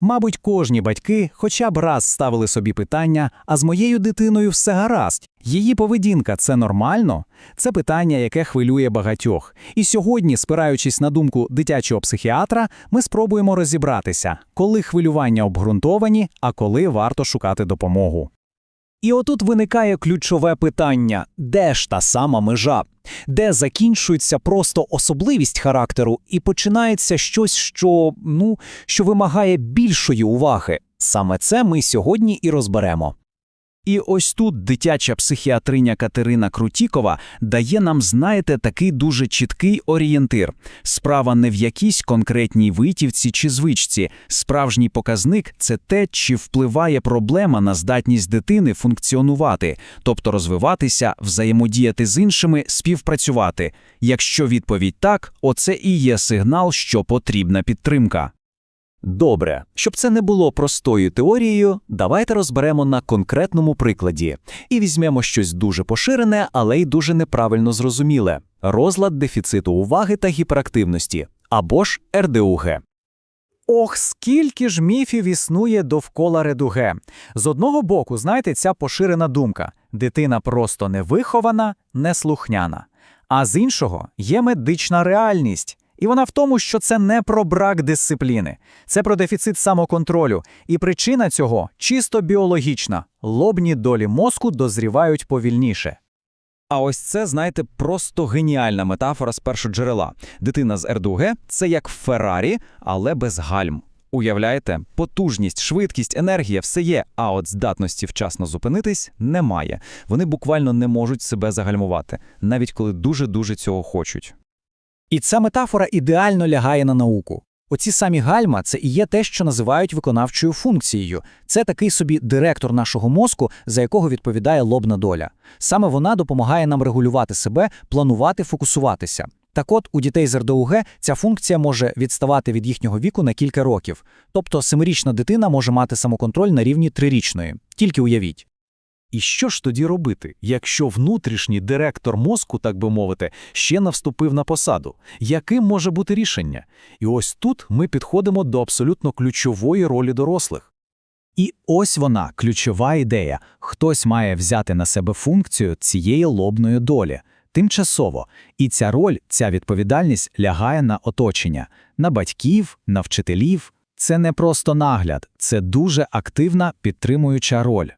Мабуть, кожні батьки хоча б раз ставили собі питання: а з моєю дитиною все гаразд. Її поведінка це нормально? Це питання, яке хвилює багатьох. І сьогодні, спираючись на думку дитячого психіатра, ми спробуємо розібратися, коли хвилювання обґрунтовані, а коли варто шукати допомогу. І отут виникає ключове питання: де ж та сама межа? Де закінчується просто особливість характеру і починається щось, що, ну, що вимагає більшої уваги. Саме це ми сьогодні і розберемо. І ось тут дитяча психіатриня Катерина Крутікова дає нам, знаєте, такий дуже чіткий орієнтир. Справа не в якійсь конкретній витівці чи звичці. Справжній показник це те, чи впливає проблема на здатність дитини функціонувати, тобто розвиватися, взаємодіяти з іншими, співпрацювати. Якщо відповідь так, оце і є сигнал, що потрібна підтримка. Добре, щоб це не було простою теорією, давайте розберемо на конкретному прикладі і візьмемо щось дуже поширене, але й дуже неправильно зрозуміле розлад дефіциту уваги та гіперактивності або ж РДУГ. Ох, скільки ж міфів існує довкола редуге. З одного боку, знаєте, ця поширена думка: дитина просто невихована, неслухняна. А з іншого є медична реальність. І вона в тому, що це не про брак дисципліни, це про дефіцит самоконтролю. І причина цього чисто біологічна: лобні долі мозку дозрівають повільніше. А ось це, знаєте, просто геніальна метафора з першоджерела. Дитина з РДУГ – це як Феррарі, але без гальм. Уявляєте, потужність, швидкість, енергія все є, а от здатності вчасно зупинитись немає. Вони буквально не можуть себе загальмувати, навіть коли дуже-дуже цього хочуть. І ця метафора ідеально лягає на науку. Оці самі гальма це і є те, що називають виконавчою функцією. Це такий собі директор нашого мозку, за якого відповідає лобна доля. Саме вона допомагає нам регулювати себе, планувати, фокусуватися. Так от у дітей з РДУГ ця функція може відставати від їхнього віку на кілька років. Тобто семирічна дитина може мати самоконтроль на рівні трирічної. Тільки уявіть. І що ж тоді робити, якщо внутрішній директор мозку, так би мовити, ще не вступив на посаду? Яким може бути рішення? І ось тут ми підходимо до абсолютно ключової ролі дорослих. І ось вона, ключова ідея. Хтось має взяти на себе функцію цієї лобної долі. Тимчасово. І ця роль, ця відповідальність лягає на оточення, на батьків, на вчителів. Це не просто нагляд, це дуже активна підтримуюча роль.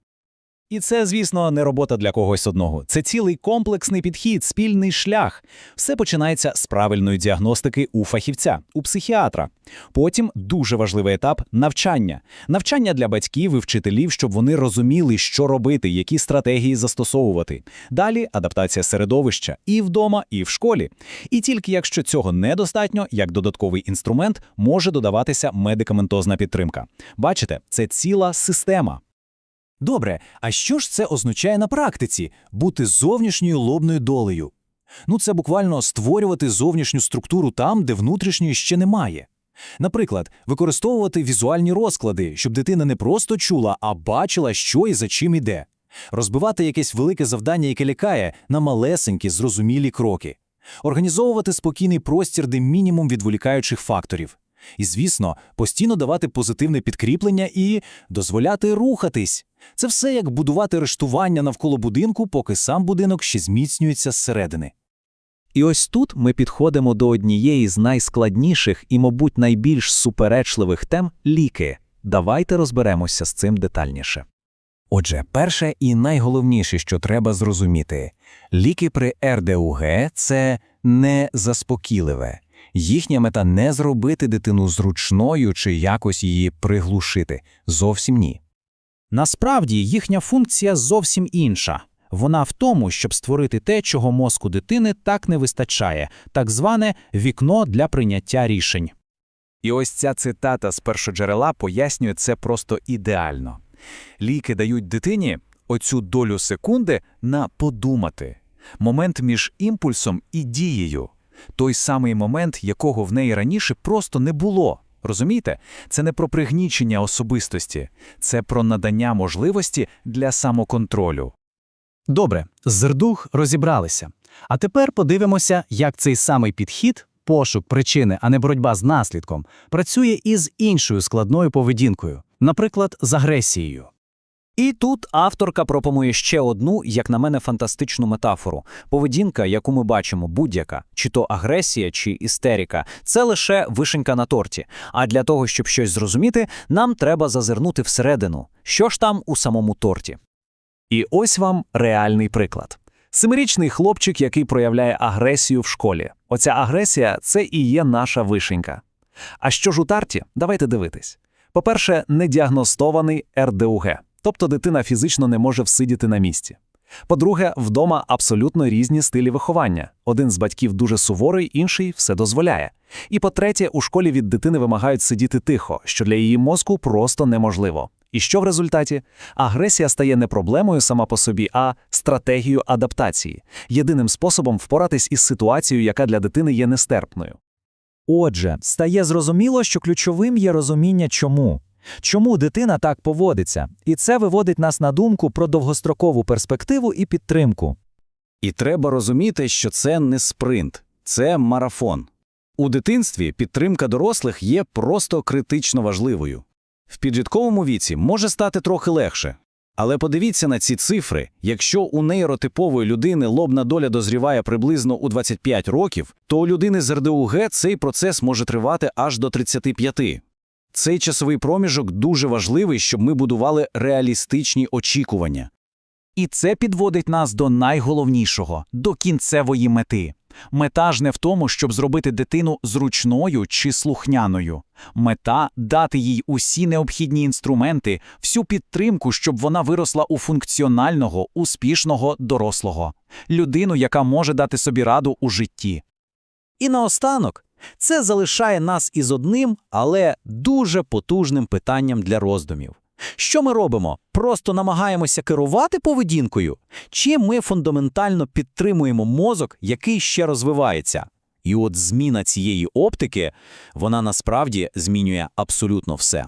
І це, звісно, не робота для когось одного. Це цілий комплексний підхід, спільний шлях. Все починається з правильної діагностики у фахівця, у психіатра. Потім дуже важливий етап навчання. Навчання для батьків і вчителів, щоб вони розуміли, що робити, які стратегії застосовувати. Далі адаптація середовища і вдома, і в школі. І тільки якщо цього недостатньо, як додатковий інструмент може додаватися медикаментозна підтримка. Бачите, це ціла система. Добре, а що ж це означає на практиці бути зовнішньою лобною долею? Ну, це буквально створювати зовнішню структуру там, де внутрішньої ще немає. Наприклад, використовувати візуальні розклади, щоб дитина не просто чула, а бачила, що і за чим іде. Розбивати якесь велике завдання, яке лякає, на малесенькі, зрозумілі кроки. Організовувати спокійний простір, де мінімум відволікаючих факторів. І, звісно, постійно давати позитивне підкріплення і дозволяти рухатись. Це все як будувати рештування навколо будинку, поки сам будинок ще зміцнюється зсередини. І ось тут ми підходимо до однієї з найскладніших і, мабуть, найбільш суперечливих тем ліки. Давайте розберемося з цим детальніше. Отже, перше і найголовніше, що треба зрозуміти, ліки при РДУГ це не заспокійливе. Їхня мета не зробити дитину зручною чи якось її приглушити. Зовсім ні. Насправді їхня функція зовсім інша. Вона в тому, щоб створити те, чого мозку дитини так не вистачає, так зване вікно для прийняття рішень. І ось ця цитата з першоджерела пояснює це просто ідеально. Ліки дають дитині оцю долю секунди на подумати, момент між імпульсом і дією, той самий момент, якого в неї раніше просто не було. Розумієте? Це не про пригнічення особистості, це про надання можливості для самоконтролю. Добре, з РДУГ розібралися. А тепер подивимося, як цей самий підхід пошук причини, а не боротьба з наслідком, працює із іншою складною поведінкою, наприклад, з агресією. І тут авторка пропонує ще одну, як на мене, фантастичну метафору. Поведінка, яку ми бачимо, будь-яка, чи то агресія, чи істерика, це лише вишенька на торті. А для того, щоб щось зрозуміти, нам треба зазирнути всередину. Що ж там у самому торті? І ось вам реальний приклад. Семирічний хлопчик, який проявляє агресію в школі. Оця агресія – це і є наша вишенька. А що ж у тарті? Давайте дивитись. По-перше, недіагностований РДУГ, тобто дитина фізично не може всидіти на місці. По-друге, вдома абсолютно різні стилі виховання. Один з батьків дуже суворий, інший все дозволяє. І по-третє, у школі від дитини вимагають сидіти тихо, що для її мозку просто неможливо. І що в результаті? Агресія стає не проблемою сама по собі, а стратегією адаптації, єдиним способом впоратись із ситуацією, яка для дитини є нестерпною. Отже, стає зрозуміло, що ключовим є розуміння чому. Чому дитина так поводиться? І це виводить нас на думку про довгострокову перспективу і підтримку. І треба розуміти, що це не спринт, це марафон. У дитинстві підтримка дорослих є просто критично важливою. В підлітковому віці може стати трохи легше. Але подивіться на ці цифри. Якщо у нейротипової людини лобна доля дозріває приблизно у 25 років, то у людини з РДУГ цей процес може тривати аж до 35. Цей часовий проміжок дуже важливий, щоб ми будували реалістичні очікування. І це підводить нас до найголовнішого до кінцевої мети. Мета ж не в тому, щоб зробити дитину зручною чи слухняною. Мета дати їй усі необхідні інструменти, всю підтримку, щоб вона виросла у функціонального, успішного дорослого, людину, яка може дати собі раду у житті. І наостанок, це залишає нас із одним, але дуже потужним питанням для роздумів. Що ми робимо? Просто намагаємося керувати поведінкою? Чи ми фундаментально підтримуємо мозок, який ще розвивається? І от зміна цієї оптики, вона насправді змінює абсолютно все.